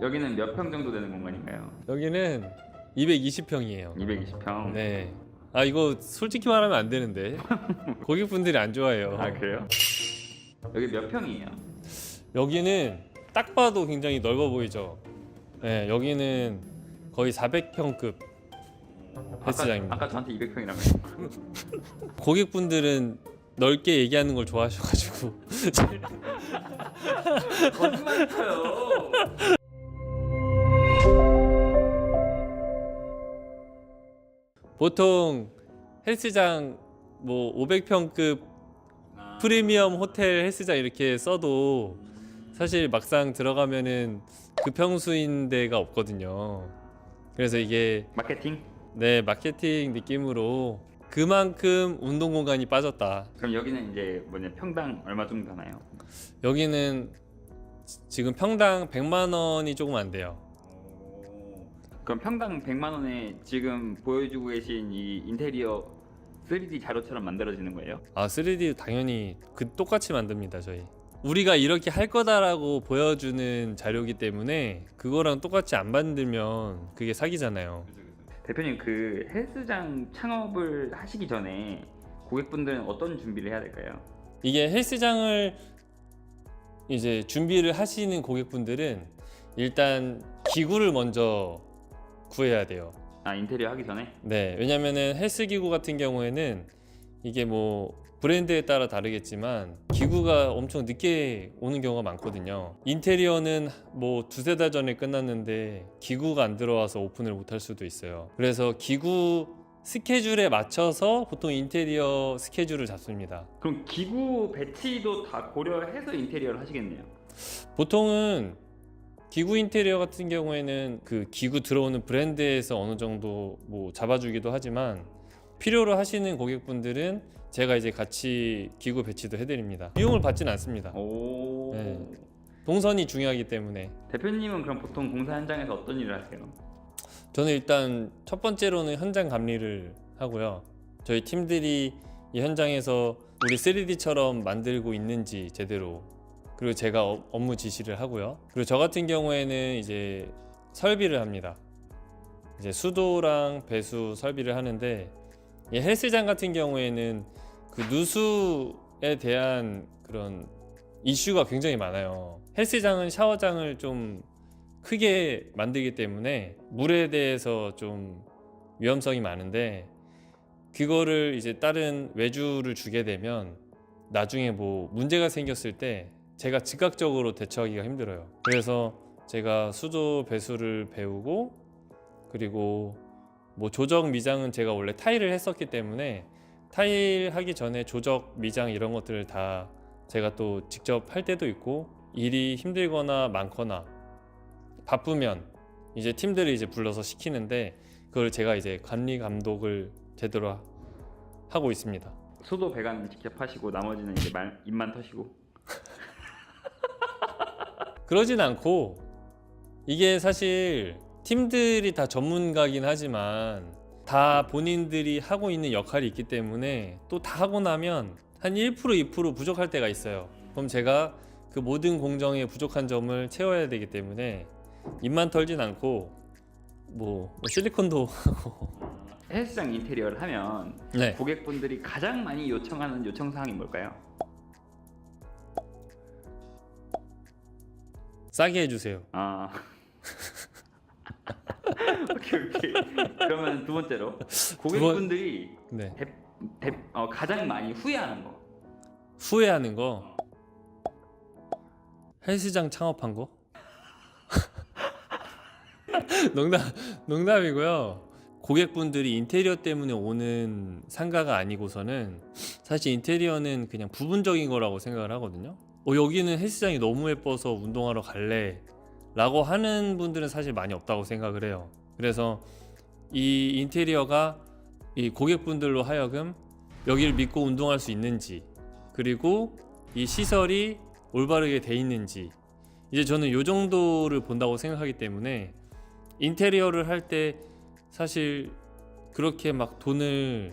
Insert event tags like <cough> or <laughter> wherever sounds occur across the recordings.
여기는 몇 평 정도 되는 공간인가요? 여기는 220평이에요. 220평. 네. 아 이거 솔직히 말하면 안 되는데 <laughs> 고객분들이 안 좋아해요. 아 그래요? 여기 몇 평이에요? 여기는 딱 봐도 굉장히 넓어 보이죠. 네, 여기는 거의 400평급 헬스장입니다. 아까, 아까 저한테 200평이라고 요. <laughs> 고객분들은 넓게 얘기하는 걸 좋아하셔가지고 <laughs> 거짓말이에요. 보통 헬스장 뭐 500평급 아. 프리미엄 호텔 헬스장 이렇게 써도 사실 막상 들어가면은 그 평수인 데가 없거든요. 그래서 이게 마케팅? 네 마케팅 느낌으로 그만큼 운동 공간이 빠졌다. 그럼 여기는 이제 뭐냐 평당 얼마 정도 하나요? 여기는 지- 지금 평당 100만 원이 조금 안 돼요. 그럼 평당 100만 원에 지금 보여주고 계신 이 인테리어 3D 자료처럼 만들어지는 거예요? 아 3D 당연히 그 똑같이 만듭니다 저희. 우리가 이렇게 할 거다라고 보여주는 자료기 때문에 그거랑 똑같이 안 만들면 그게 사기잖아요. 대표님 그 헬스장 창업을 하시기 전에 고객분들은 어떤 준비를 해야 될까요? 이게 헬스장을 이제 준비를 하시는 고객분들은 일단 기구를 먼저 구해야 돼요. 아 인테리어 하기 전에? 네, 왜냐면은 헬스 기구 같은 경우에는 이게 뭐 브랜드에 따라 다르겠지만 기구가 엄청 늦게 오는 경우가 많거든요. 인테리어는 뭐 두세 달 전에 끝났는데 기구가 안 들어와서 오픈을 못 할 수도 있어요. 그래서 기구 스케줄에 맞춰서 보통 인테리어 스케줄을 잡습니다. 그럼 기구 배치도 다 고려해서 인테리어를 하시겠네요. 보통은 기구 인테리어 같은 경우에는 그 기구 들어오는 브랜드에서 어느 정도 뭐 잡아주기도 하지만 필요로 하시는 고객분들은 제가 이제 같이 기구 배치도 해드립니다. 비용을 받진 않습니다. 오. 네. 동선이 중요하기 때문에 대표님은 그럼 보통 공사 현장에서 어떤 일을 하세요? 저는 일단 첫 번째로는 현장 감리를 하고요. 저희 팀들이 이 현장에서 우리 3D처럼 만들고 있는지 제대로 그리고 제가 어- 업무 지시를 하고요. 그리고 저 같은 경우에는 이제 설비를 합니다. 이제 수도랑 배수 설비를 하는데 이 헬스장 같은 경우에는 그 누수에 대한 그런 이슈가 굉장히 많아요. 헬스장은 샤워장을 좀 크게 만들기 때문에 물에 대해서 좀 위험성이 많은데 그거를 이제 다른 외주를 주게 되면 나중에 뭐 문제가 생겼을 때 제가 즉각적으로 대처하기가 힘들어요. 그래서 제가 수도 배수를 배우고 그리고 뭐 조적 미장은 제가 원래 타일을 했었기 때문에 타일 하기 전에 조적 미장 이런 것들을 다 제가 또 직접 할 때도 있고 일이 힘들거나 많거나 바쁘면 이제 팀들을 이제 불러서 시키는데 그걸 제가 이제 관리 감독을 제대로 하- 하고 있습니다. 수도 배관 직접 하시고 나머지는 이제 말, 입만 터시고 그러진 않고 이게 사실 팀들이 다 전문가긴 하지만 다 본인들이 하고 있는 역할이 있기 때문에 또 다 하고 나면 한 1% 2% 부족할 때가 있어요. 그럼 제가 그 모든 공정에 부족한 점을 채워야 되기 때문에 입만 털진 않고 뭐, 뭐 실리콘도 하고 헬스장 인테리어를 하면 네. 고객분들이 가장 많이 요청하는 요청 사항이 뭘까요? 싸게 해주세요. 아. <laughs> 오케이 오케이. 그러면 두 번째로. 고객분들이 네. 대, 대, 어, 가장 많이 후회하는 거. 후회하는 거? 헬스장 창업한 거? <laughs> 농담 농담이고요. 고객분들이 인테리어 때문에 오는 상가가 아니고서는 사실 인테리어는 그냥 부분적인 거라고 생각을 하거든요 어 여기는 헬스장이 너무 예뻐서 운동하러 갈래 라고 하는 분들은 사실 많이 없다고 생각을 해요. 그래서 이 인테리어가 이 고객분들로 하여금 여기를 믿고 운동할 수 있는지 그리고 이 시설이 올바르게 돼 있는지 이제 저는 요 정도를 본다고 생각하기 때문에 인테리어를 할 때 사실 그렇게 막 돈을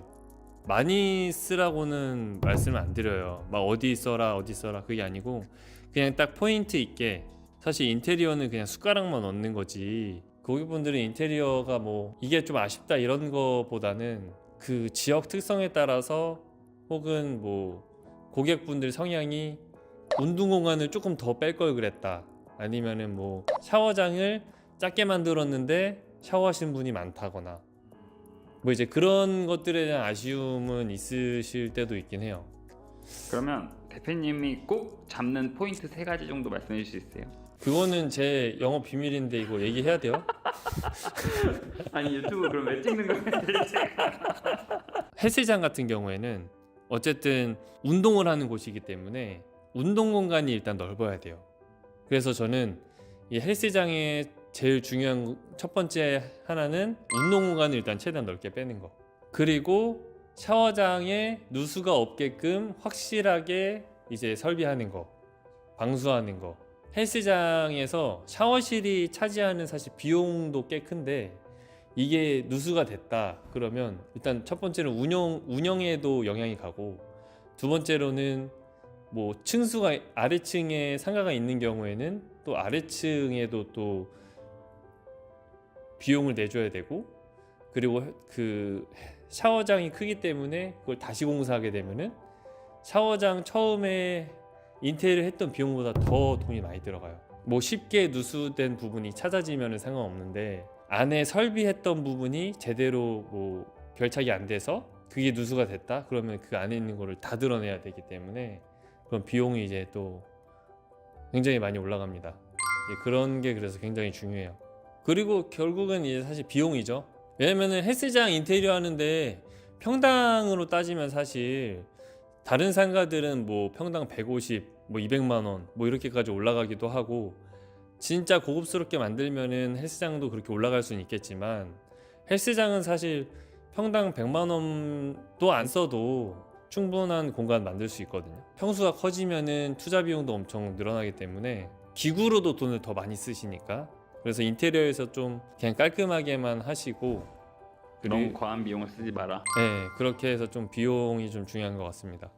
많이 쓰라고는 말씀을 안 드려요. 막 어디 써라 어디 써라 그게 아니고 그냥 딱 포인트 있게 사실 인테리어는 그냥 숟가락만 얹는 거지 고객분들은 인테리어가 뭐 이게 좀 아쉽다 이런 거보다는 그 지역 특성에 따라서 혹은 뭐 고객분들 성향이 운동 공간을 조금 더 뺄 걸 그랬다 아니면은 뭐 샤워장을 작게 만들었는데 샤워하시는 분이 많다거나 뭐 이제 그런 것들에 대한 아쉬움은 있으실 때도 있긴 해요 그러면 대표님이 꼭 잡는 포인트 세 가지 정도 말씀해 주실 수 있어요? 그거는 제 영업 비밀인데 이거 얘기해야 돼요? <laughs> 아니 유튜브 그럼 왜 찍는 거예요? <laughs> 헬스장 같은 경우에는 어쨌든 운동을 하는 곳이기 때문에 운동 공간이 일단 넓어야 돼요. 그래서 저는 이 헬스장의 제일 중요한 첫 번째 하나는 운동 공간을 일단 최대한 넓게 빼는 거. 그리고 샤워장에 누수가 없게끔 확실하게 이제 설비하는 거. 방수하는 거. 헬스장에서 샤워실이 차지하는 사실 비용도 꽤 큰데 이게 누수가 됐다 그러면 일단 첫 번째는 운영 운영에도 영향이 가고 두 번째로는 뭐 층수가 아래층에 상가가 있는 경우에는 또 아래층에도 또 비용을 내줘야 되고 그리고 그 샤워장이 크기 때문에 그걸 다시 공사하게 되면은 샤워장 처음에 인테리어 했던 비용보다 더 돈이 많이 들어가요. 뭐 쉽게 누수된 부분이 찾아지면은 상관없는데 안에 설비했던 부분이 제대로 뭐 결착이 안 돼서 그게 누수가 됐다 그러면 그 안에 있는 거를 다 드러내야 되기 때문에 그런 비용이 이제 또 굉장히 많이 올라갑니다. 예, 그런 게 그래서 굉장히 중요해요. 그리고 결국은 이제 사실 비용이죠. 왜냐면은 헬스장 인테리어 하는데 평당으로 따지면 사실 다른 상가들은 뭐 평당 150, 뭐 200만 원, 뭐 이렇게까지 올라가기도 하고 진짜 고급스럽게 만들면은 헬스장도 그렇게 올라갈 수는 있겠지만 헬스장은 사실 평당 100만 원도 안 써도 충분한 공간 만들 수 있거든요. 평수가 커지면은 투자 비용도 엄청 늘어나기 때문에 기구로도 돈을 더 많이 쓰시니까 그래서 인테리어에서 좀 그냥 깔끔하게만 하시고 너무 그리고 과한 비용을 쓰지 마라. 네, 그렇게 해서 좀 비용이 좀 중요한 것 같습니다.